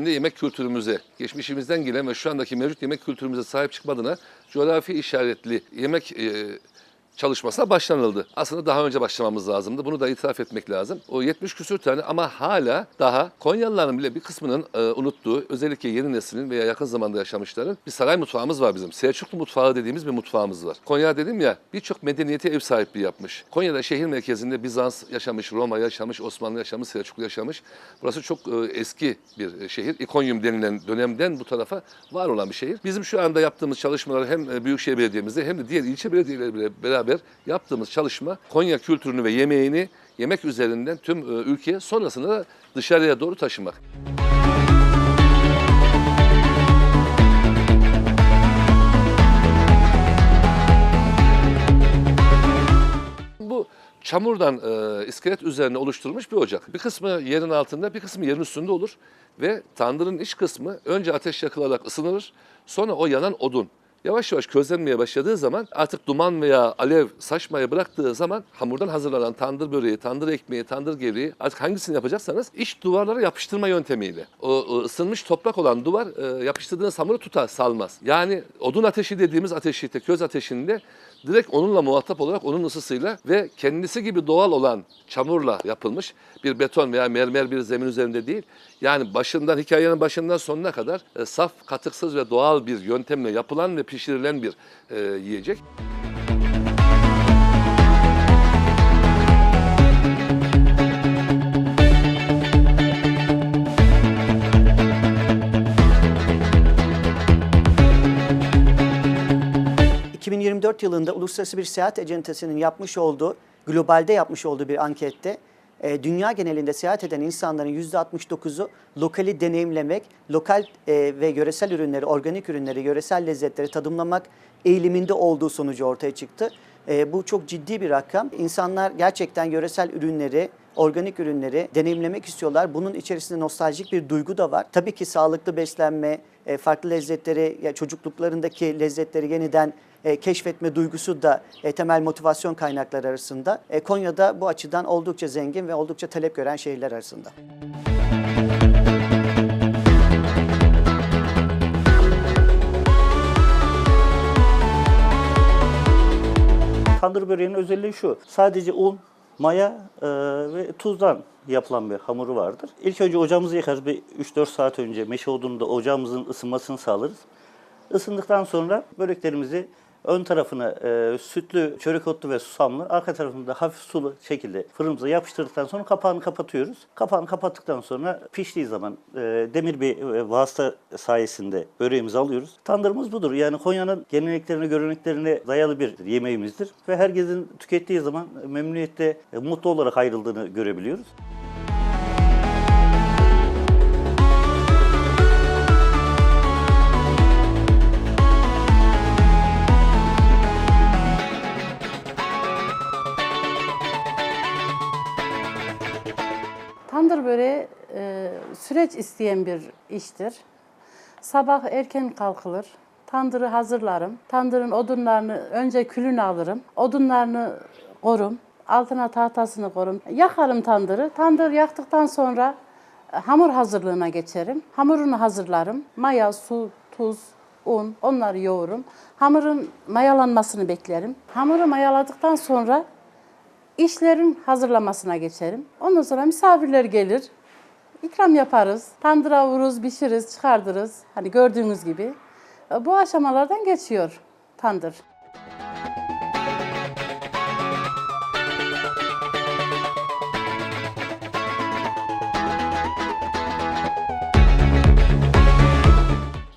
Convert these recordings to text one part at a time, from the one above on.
kendi yemek kültürümüze, geçmişimizden gelen ve şu andaki mevcut yemek kültürümüze sahip çıkma adına coğrafi işaretli yemek e, çalışmasına başlanıldı. Aslında daha önce başlamamız lazımdı. Bunu da itiraf etmek lazım. O 70 küsür tane ama hala daha Konyalıların bile bir kısmının e, unuttuğu, özellikle yeni neslin veya yakın zamanda yaşamışların bir saray mutfağımız var bizim. Selçuklu mutfağı dediğimiz bir mutfağımız var. Konya dedim ya birçok medeniyete ev sahipliği yapmış. Konya'da şehir merkezinde Bizans yaşamış, Roma yaşamış, Osmanlı yaşamış, Selçuklu yaşamış. Burası çok e, eski bir e, şehir. İkonyum denilen dönemden bu tarafa var olan bir şehir. Bizim şu anda yaptığımız çalışmalar hem e, Büyükşehir Belediye'mizde hem de diğer ilçe belediyeleriyle beraber yaptığımız çalışma Konya kültürünü ve yemeğini yemek üzerinden tüm e, ülkeye sonrasında da dışarıya doğru taşımak. Bu çamurdan e, iskelet üzerine oluşturulmuş bir ocak. Bir kısmı yerin altında, bir kısmı yerin üstünde olur ve tandırın iç kısmı önce ateş yakılarak ısınır, sonra o yanan odun yavaş yavaş közlenmeye başladığı zaman artık duman veya alev saçmaya bıraktığı zaman hamurdan hazırlanan tandır böreği, tandır ekmeği, tandır gevreği artık hangisini yapacaksanız iç duvarlara yapıştırma yöntemiyle. O, o ısınmış toprak olan duvar e, yapıştırdığınız hamuru tutar, salmaz. Yani odun ateşi dediğimiz ateşi, köz ateşinde direkt onunla muhatap olarak onun ısısıyla ve kendisi gibi doğal olan çamurla yapılmış bir beton veya mermer bir zemin üzerinde değil. Yani başından hikayenin başından sonuna kadar e, saf, katıksız ve doğal bir yöntemle yapılan ve pişirilen bir e, yiyecek. 2024 yılında Uluslararası bir seyahat acentesinin yapmış olduğu, globalde yapmış olduğu bir ankette e, dünya genelinde seyahat eden insanların %69'u lokali deneyimlemek, lokal e, ve yöresel ürünleri, organik ürünleri, yöresel lezzetleri tadımlamak eğiliminde olduğu sonucu ortaya çıktı. E, bu çok ciddi bir rakam. İnsanlar gerçekten yöresel ürünleri, organik ürünleri deneyimlemek istiyorlar. Bunun içerisinde nostaljik bir duygu da var. Tabii ki sağlıklı beslenme, e, farklı lezzetleri, çocukluklarındaki lezzetleri yeniden e, keşfetme duygusu da e, temel motivasyon kaynakları arasında. E, Konya'da bu açıdan oldukça zengin ve oldukça talep gören şehirler arasında. Tandır böreğinin özelliği şu. Sadece un, maya e, ve tuzdan yapılan bir hamuru vardır. İlk önce ocağımızı yakarız. Bir 3-4 saat önce meşe odununda ocağımızın ısınmasını sağlarız. Isındıktan sonra böreklerimizi ön tarafına e, sütlü, çörek otlu ve susamlı, arka tarafında hafif sulu şekilde fırınımıza yapıştırdıktan sonra kapağını kapatıyoruz. Kapağını kapattıktan sonra piştiği zaman e, demir bir e, vasıta sayesinde böreğimizi alıyoruz. Tandırımız budur. Yani Konya'nın geleneklerine, göreneklerine dayalı bir yemeğimizdir. Ve herkesin tükettiği zaman memnuniyetle, e, mutlu olarak ayrıldığını görebiliyoruz. Süreç isteyen bir iştir. Sabah erken kalkılır. Tandırı hazırlarım. Tandırın odunlarını önce külünü alırım. Odunlarını korum. Altına tahtasını korum. Yakarım tandırı. Tandır yaktıktan sonra e, hamur hazırlığına geçerim. Hamurunu hazırlarım. Maya, su, tuz, un onları yoğururum. Hamurun mayalanmasını beklerim. Hamuru mayaladıktan sonra işlerin hazırlamasına geçerim. Ondan sonra misafirler gelir. İkram yaparız. Tandıra vururuz, pişiririz, çıkardırız. Hani gördüğünüz gibi. E, Bu aşamalardan geçiyor tandır.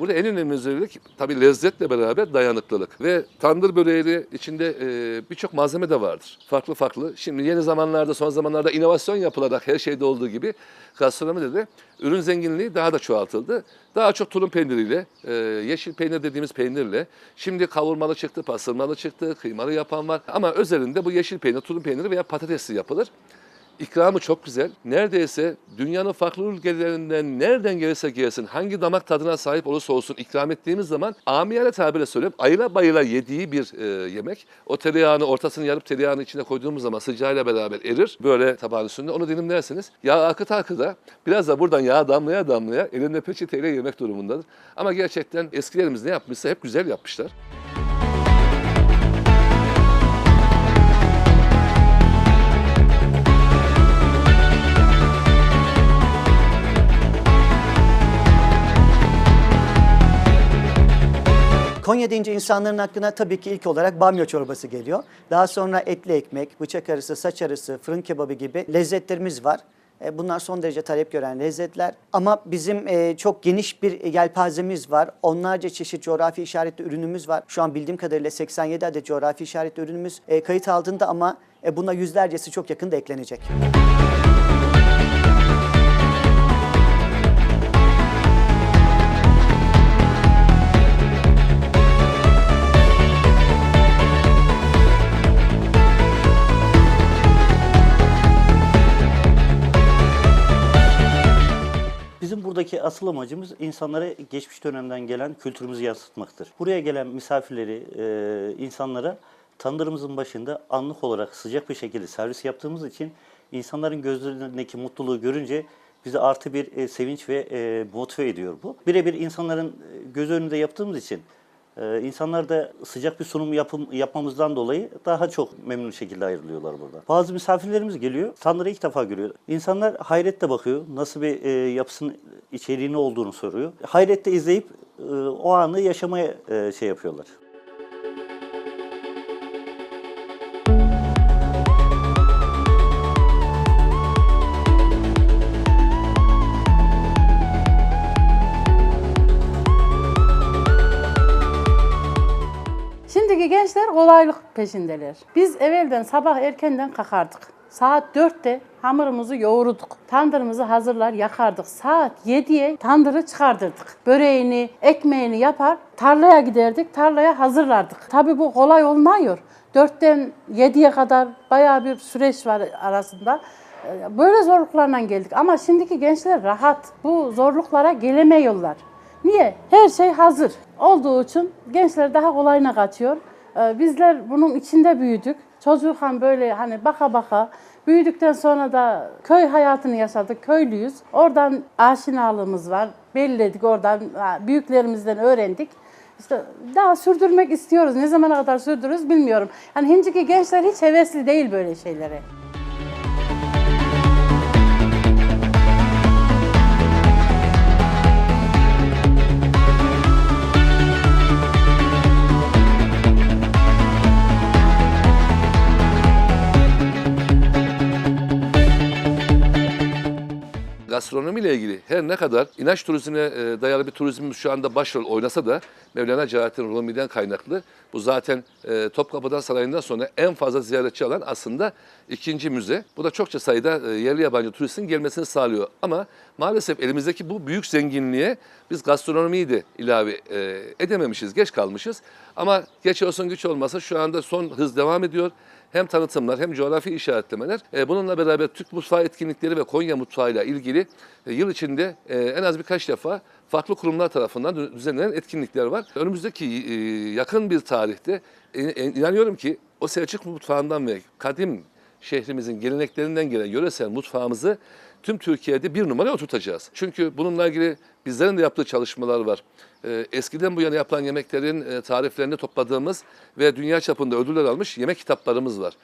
Burada en önemli özellik tabii lezzetle beraber dayanıklılık. Ve tandır böreği içinde e, birçok malzeme de vardır. Farklı farklı. Şimdi yeni zamanlarda, son zamanlarda inovasyon yapılarak her şeyde olduğu gibi gastronomide de ürün zenginliği daha da çoğaltıldı. Daha çok tulum peyniriyle, e, yeşil peynir dediğimiz peynirle, şimdi kavurmalı çıktı, pastırmalı çıktı, kıymalı yapan var. Ama özelinde bu yeşil peynir, tulum peyniri veya patatesli yapılır. İkramı çok güzel. Neredeyse dünyanın farklı ülkelerinden nereden gelirse gelsin, hangi damak tadına sahip olursa olsun ikram ettiğimiz zaman amiyane tabirle söyleyeyim ayıla bayıla yediği bir e, yemek. O tereyağını ortasını yarıp tereyağını içine koyduğumuz zaman sıcağıyla beraber erir. Böyle tabağın üstünde onu dilimlersiniz. Yağ akıt akıda biraz da buradan yağ damlaya damlaya elinde peçeteyle yemek durumundadır. Ama gerçekten eskilerimiz ne yapmışsa hep güzel yapmışlar. Konya deyince insanların aklına tabii ki ilk olarak bamya çorbası geliyor. Daha sonra etli ekmek, bıçak arası, saç arası, fırın kebabı gibi lezzetlerimiz var. E, Bunlar son derece talep gören lezzetler. Ama bizim e, çok geniş bir yelpazemiz var. Onlarca çeşit coğrafi işaretli ürünümüz var. Şu an bildiğim kadarıyla 87 adet coğrafi işaretli ürünümüz e, kayıt altında ama buna yüzlercesi çok yakında eklenecek. Bizim buradaki asıl amacımız insanlara geçmiş dönemden gelen kültürümüzü yansıtmaktır. Buraya gelen misafirleri, e, insanlara tandırımızın başında anlık olarak sıcak bir şekilde servis yaptığımız için insanların gözlerindeki mutluluğu görünce bize artı bir e, sevinç ve e, motive ediyor bu. Birebir insanların e, göz önünde yaptığımız için ee, insanlar da sıcak bir sunum yapım, yapmamızdan dolayı daha çok memnun şekilde ayrılıyorlar burada. Bazı misafirlerimiz geliyor, tandırı ilk defa görüyor. İnsanlar hayretle bakıyor, nasıl bir e, yapısının içeriği ne olduğunu soruyor. Hayretle izleyip e, o anı yaşamaya e, şey yapıyorlar. Kolaylık peşindeler. Biz evvelden sabah erkenden kalkardık. Saat 4'te hamurumuzu yoğurduk. Tandırımızı hazırlar yakardık. Saat 7'ye tandırı çıkardırdık. Böreğini, ekmeğini yapar tarlaya giderdik. Tarlaya hazırlardık. Tabii bu kolay olmuyor. 4'ten 7'ye kadar bayağı bir süreç var arasında. Ee, Böyle zorluklarla geldik ama şimdiki gençler rahat. Bu zorluklara gelemiyorlar. Niye? Her şey hazır olduğu için gençler daha kolayına kaçıyor. Ee, Bizler bunun içinde büyüdük. Çocukken böyle hani baka baka büyüdükten sonra da köy hayatını yaşadık. Köylüyüz. Oradan aşinalığımız var. Belledik oradan büyüklerimizden öğrendik. İşte daha sürdürmek istiyoruz. Ne zamana kadar sürdürürüz bilmiyorum. Yani şimdiki gençler hiç hevesli değil böyle şeylere. Gastronomiyle ilgili her ne kadar inanç turizmine e, dayalı bir turizmimiz şu anda başrol oynasa da Mevlana Celaleddin Rumi'den kaynaklı bu zaten e, Topkapı'dan Sarayı'ndan sonra en fazla ziyaretçi alan aslında ikinci müze. Bu da çokça sayıda e, yerli yabancı turistin gelmesini sağlıyor. Ama maalesef elimizdeki bu büyük zenginliğe biz gastronomiyi de ilave e, edememişiz, geç kalmışız. Ama geç olsun güç olmasa şu anda son hız devam ediyor hem tanıtımlar hem coğrafi işaretlemeler. E, bununla beraber Türk mutfağı etkinlikleri ve Konya mutfağıyla ilgili e, yıl içinde e, en az birkaç defa farklı kurumlar tarafından dü- düzenlenen etkinlikler var. Önümüzdeki e, yakın bir tarihte e, e, inanıyorum ki o Selçuk mutfağından ve kadim şehrimizin geleneklerinden gelen yöresel mutfağımızı tüm Türkiye'de bir numara oturtacağız. Çünkü bununla ilgili bizlerin de yaptığı çalışmalar var. Eskiden bu yana yapılan yemeklerin tariflerini topladığımız ve dünya çapında ödüller almış yemek kitaplarımız var.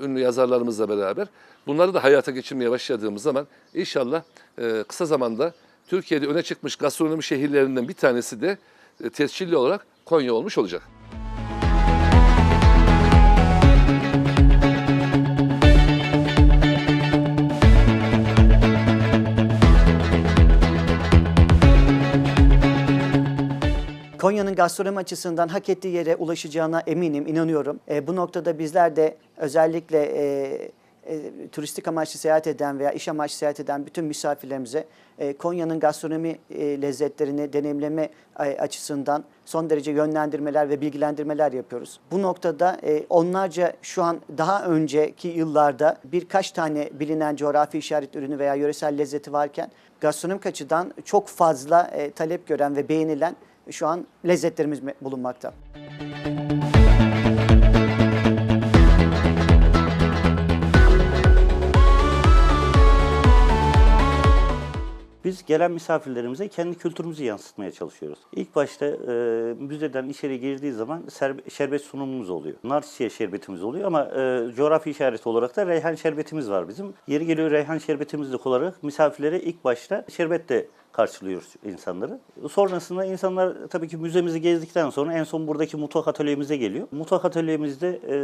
Ünlü yazarlarımızla beraber. Bunları da hayata geçirmeye başladığımız zaman inşallah kısa zamanda Türkiye'de öne çıkmış gastronomi şehirlerinden bir tanesi de e, tescilli olarak Konya olmuş olacak. Konya'nın gastronomi açısından hak ettiği yere ulaşacağına eminim, inanıyorum. E, bu noktada bizler de özellikle e, e, turistik amaçlı seyahat eden veya iş amaçlı seyahat eden bütün misafirlerimize e, Konya'nın gastronomi e, lezzetlerini deneyimleme e, açısından son derece yönlendirmeler ve bilgilendirmeler yapıyoruz. Bu noktada e, onlarca şu an daha önceki yıllarda birkaç tane bilinen coğrafi işaret ürünü veya yöresel lezzeti varken gastronomik açıdan çok fazla e, talep gören ve beğenilen şu an lezzetlerimiz bulunmakta. Biz gelen misafirlerimize kendi kültürümüzü yansıtmaya çalışıyoruz. İlk başta e, müzeden içeri girdiği zaman şerbet sunumumuz oluyor. Nar çiçeği şerbetimiz oluyor ama e, coğrafi işareti olarak da reyhan şerbetimiz var bizim. Yeri geliyor reyhan şerbetimizi olarak misafirlere ilk başta şerbetle karşılıyoruz insanları. Sonrasında insanlar tabii ki müzemizi gezdikten sonra en son buradaki mutfak atölyemize geliyor. Mutfak atölyemizde e,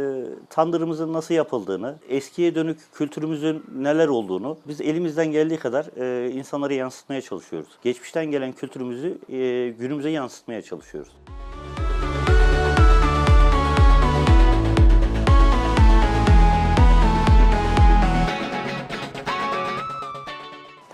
tandırımızın nasıl yapıldığını, eskiye dönük kültürümüzün neler olduğunu biz elimizden geldiği kadar e, insanlara yansıtmaya çalışıyoruz. Geçmişten gelen kültürümüzü e, günümüze yansıtmaya çalışıyoruz.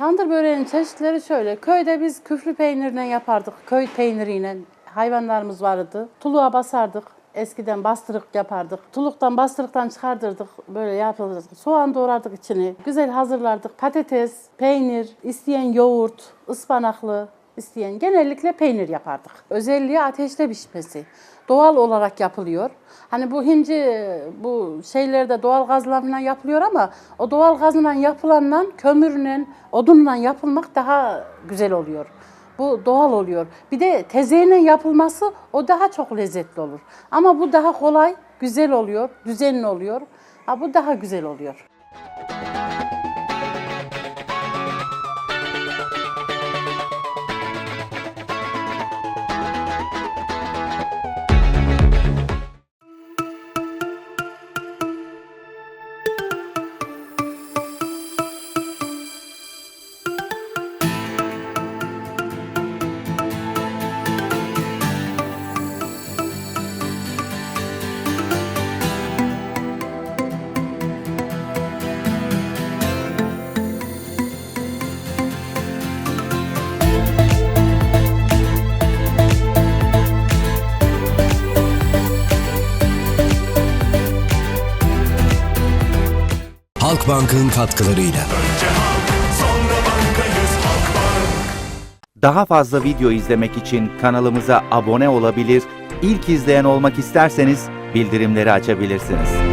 Tandır böreğinin çeşitleri şöyle. Köyde biz küflü peynirle yapardık. Köy peyniriyle hayvanlarımız vardı. Tuluğa basardık. Eskiden bastırık yapardık. Tuluktan bastırıktan çıkardırdık. Böyle yapılırdı. Soğan doğrardık içini. Güzel hazırlardık. Patates, peynir, isteyen yoğurt, ıspanaklı, isteyen genellikle peynir yapardık. Özelliği ateşte pişmesi. Doğal olarak yapılıyor. Hani bu hinci bu şeylerde doğal gazla yapılıyor ama o doğal gazla yapılanla kömürle, odunla yapılmak daha güzel oluyor. Bu doğal oluyor. Bir de tezeyle yapılması o daha çok lezzetli olur. Ama bu daha kolay, güzel oluyor, düzenli oluyor. Ha, bu daha güzel oluyor. Halkbank'ın katkılarıyla. Önce halk, sonra bankayız Halkbank. Daha fazla video izlemek için kanalımıza abone olabilir, ilk izleyen olmak isterseniz bildirimleri açabilirsiniz.